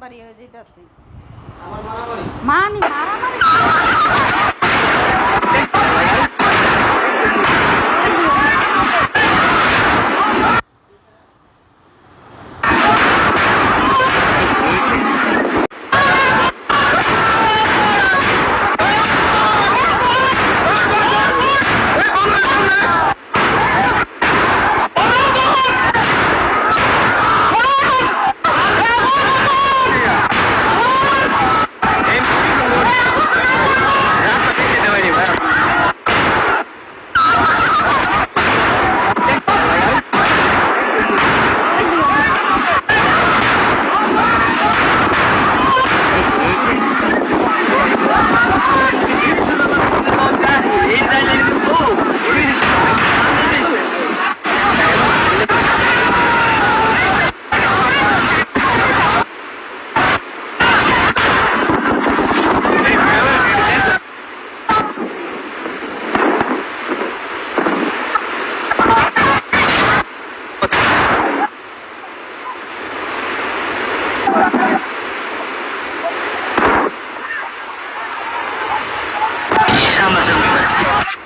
মারামারি হয়ে যেতেছে মানি মারা bersama-sama